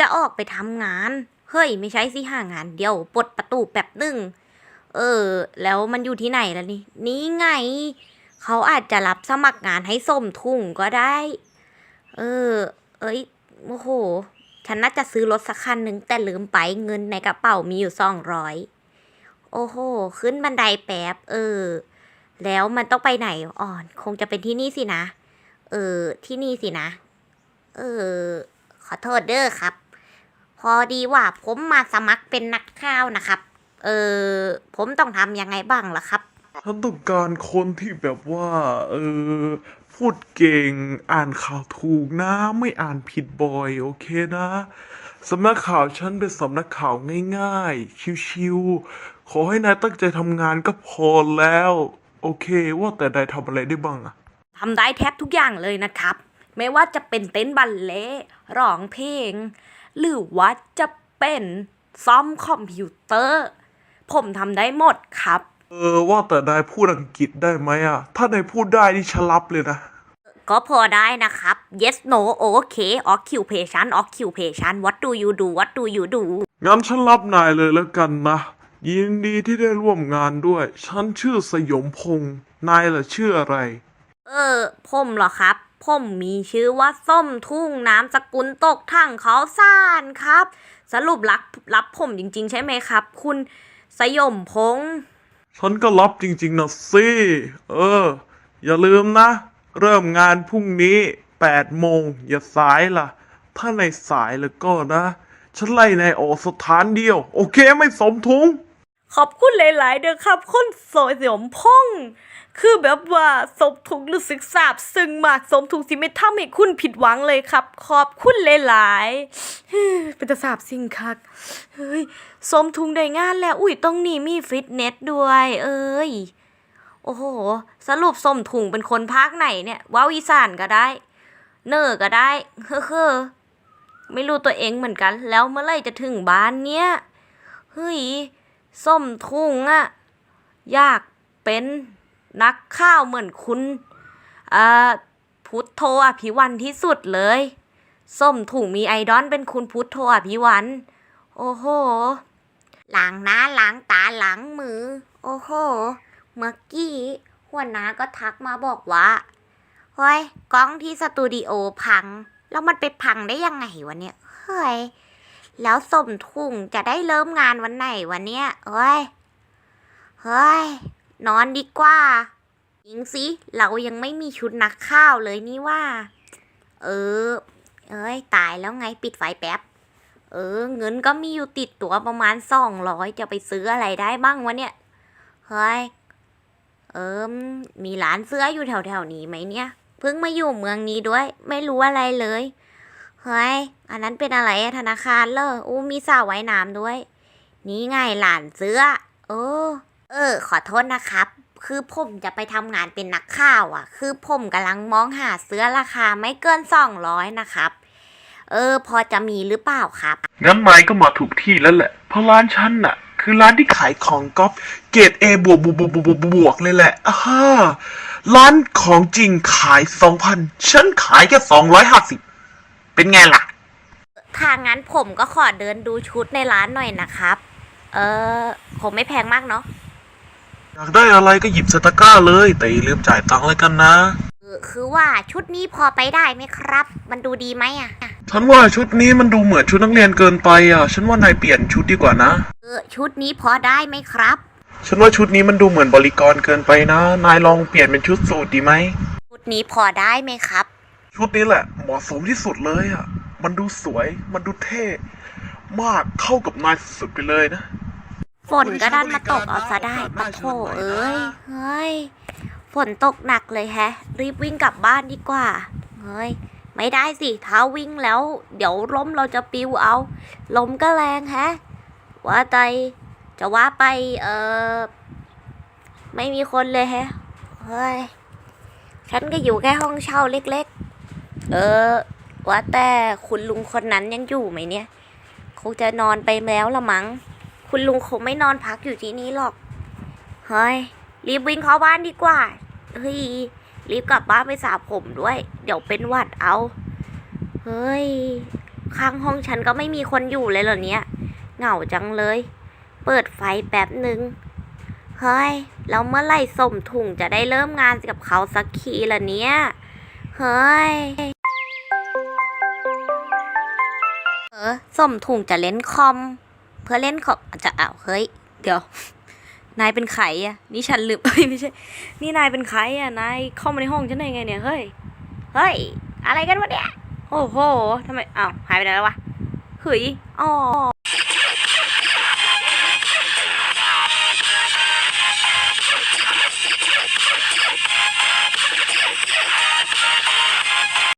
จะออกไปทำงาน เฮ้ย ไม่ใช่สิหางาน เดี๋ยวปลดประตูแป๊บหนึ่ง เออ แล้วมันอยู่ที่ไหนล่ะนี่ นี่ไง เขาอาจจะรับสมัครงานให้ส้มทุ่งก็ได้ เออ เอ้ย โอ้โห ฉันน่าจะซื้อรถสักคันหนึ่งแต่ลืมไปเงินในกระเป๋ามีอยู่สองร้อย โอ้โห ขึ้นบันไดแป๊บ เออ แล้วมันต้องไปไหนอ่อน คงจะเป็นที่นี่สินะ เออ ที่นี่สินะ เออขอโทษเด้อครับ พอดีว่าผมมาสมัครเป็นนักข่าวนะครับ เออผมต้องทำยังไงบ้างล่ะครับฉันต้องการคนที่แบบว่า เออ พูดเก่ง อ่านข่าวถูกนะ ไม่อ่านผิดบ่อย โอเคนะสำนักข่าวฉันเป็นสำนักข่าวง่ายๆ ชิวๆ ขอให้นายตั้งใจทำงานก็พอแล้ว โอเค ว่าแต่นายทำอะไรได้บ้างอะ ทำได้แทบทุกอย่างเลยนะครับ ไม่ว่าจะเป็นเต้นบัลเล่ต์ร้องเพลง หรือว่าจะเป็นซ่อมคอมพิวเตอร์ ผมทำได้หมดครับ เออว่าแต่นายพูดอังกฤษได้ไหมอะถ้านายพูดได้นี่ฉันรับเลยนะ ก็พอได้นะครับ yes no okay occupation occupation what do you do what do you do งั้นฉันรับนายเลยแล้วกันนะ ยินดีที่ได้ร่วมงานด้วย ฉันชื่อสยมพงษ์นายล่ะชื่ออะไร เออ ผมเหรอครับ ผมมีชื่อว่าส้มทุ่งน้ำสกุลตกถังเขาซ่านครับ สรุปรับรับผมจริง ๆ ใช่ไหมครับ คุณสยมพงษ์ฉันก็รับจริง ๆนะสิเออ อย่าลืมนะ เริ่มงานพรุ่งนี้8โมงอย่าสายล่ะ ถ้าในสายแล้วก็นะ ฉันไล่นายออกสถานเดียว โอเคไม่สมทุง ขอบคุณหลายๆ เด้อครับคนสวยสยมพงษ์คือแบบว่าสมทุกรู้สึกซาบซึ้งมากสมทุกสิไม่ทำให้คุณผิดหวังเลยครับ ขอบคุณหลายๆเป็นตาสาบสิ่งคักเฮ้ยสมทุงได้งานแล้ว อุ้ยตรงนี้มีฟิตเนสด้วย เอ้ยโอ้โห สรุปสมถุงเป็นคนภาคไหนเนี่ยว้าวอีสานก็ได้ เนอร์ก็ได้เฮ้อไม่รู้ตัวเองเหมือนกัน แล้วเมื่อไรจะถึงบ้านเนี่ยเฮ้ย ส้มทุ่งอะอยากเป็นนักข่าวเหมือนคุณอ่าพุทโธอภิวันที่สุดเลย ส้มถุงมีไอดอลเป็นคุณพุทโธอภิวัน โอ้โห หล้างหน้าหล้างตาหล้างมือ โอ้โห เมื่อกี้หัวหน้าก็ทักมาบอกว่า เฮ้ย กล้องที่สตูดิโอพัง แล้วมันไปพังได้ยังไงวะเนี่ย เฮ้ย แล้วสมทุ่งจะได้เริ่มงานวันไหนวันเนี้ยเฮ้ย เฮ้ย นอนดีกว่ายิงสิเรายังไม่มีชุดนักข้าวเลยนี่ว่า เออ เอ้ย ตายแล้วไงปิดไฟแป๊บ เออ เงินก็มีอยู่ติดตัวประมาณสองร้อยจะไปซื้ออะไรได้บ้างวะเนี่ย เฮ้ย เออ มีร้านเสื้ออยู่แถวๆนี้ไหมเนี่ย เพิ่งมาอยู่เมืองนี้ด้วย ไม่รู้อะไรเลย เฮ้ย อันนั้นเป็นอะไรธนาคารเหรออู้มีสระว่ายน้ำด้วย นี่ไงหลานเสื้อ โอ้ เออ ขอโทษนะครับ คือผมจะไปทำงานเป็นนักข่าวอะ คือผมกำลังมองหาเสื้อราคาไม่เกินสองร้อยนะครับ เออ พอจะมีหรือเปล่าครับ งั้นนายก็มาถูกที่แล้วแหละ เพราะร้านฉันน่ะ คือร้านที่ขายของก๊อปเกรดเอบวกบวกบวกบวกบวกบวกเลยแหละอ่าฮะร้านของจริงขายสองพันฉันขายแค่สองร้อยห้าสิบ เป็นไงล่ะ ถ้างั้นผมก็ขอเดินดูชุดในร้านหน่อยนะครับ เออคงไม่แพงมากเนาะ อยากได้อะไรก็หยิบสตะกร้าเลย แต่อย่าลืมจ่ายตังค์เลยกันนะเออคือว่าชุดนี้พอไปได้ไหมครับ มันดูดีไหมอะฉันว่าชุดนี้มันดูเหมือนชุดนักเรียนเกินไปอะ ฉันว่านายเปลี่ยนชุดดีกว่านะ เออชุดนี้พอได้ไหมครับ ฉันว่าชุดนี้มันดูเหมือนบริกรเกินไปนะ นายลองเปลี่ยนเป็นชุดสูทดีไหม ชุดนี้พอได้ไหมครับ ชุดนี้แหละ เหมาะสมที่สุดเลยอะ มันดูสวย มันดูเท่ มากเข้ากับนายสุดๆไปเลยนะ ฝนก็ดันมาตกเอาซะได้ปะโถเอ้ย เฮ้ย ฝนตกหนักเลยแฮะ รีบวิ่งกลับบ้านดีกว่า เฮ้ย ไม่ได้สิ เท้าวิ่งแล้ว เดี๋ยวล้มเราจะปิวเอา ลมก็แรงแฮะ ว่าใจจะว่าไป เออไม่มีคนเลยแฮะ เฮ้ย ฉันก็อยู่แค่ห้องเช่าเล็ก เออ ว่าแต่คุณลุงคนนั้นยังอยู่ไหมเนี่ย คงจะนอนไปแล้วละมั้ง คุณลุงคงไม่นอนพักอยู่ที่นี่หรอก เฮ้ย รีบวิ่งเข้าบ้านดีกว่า เฮ้ย รีบกลับบ้านไปสระผมด้วย เดี๋ยวเป็นหวัดเอา เฮ้ย ข้างห้องฉันก็ไม่มีคนอยู่เลยเหรอเนี่ย เหงาจังเลย เปิดไฟแป๊บหนึ่งเฮ้ย แล้วเมื่อไหร่สมถุงจะได้เริ่มงานกับเขาสักทีล่ะเนี่ย เฮ้ย ออสมถุงจะเล่นคอม เพื่อเล่นของจะอ้าวเฮ้ย เดี๋ยว นายเป็นใครอะนี่ฉันลืมเอ้ยไม่ใช่ นี่นายเป็นใครอะนายเข้ามาในห้องฉันได้ไงเนี่ยเฮ้ยเฮ้ยอะไรกันวะเนี่ยโอ้โหทำไมอ้าวหายไปไหนแล้ววะเฮ้ยอ๋อ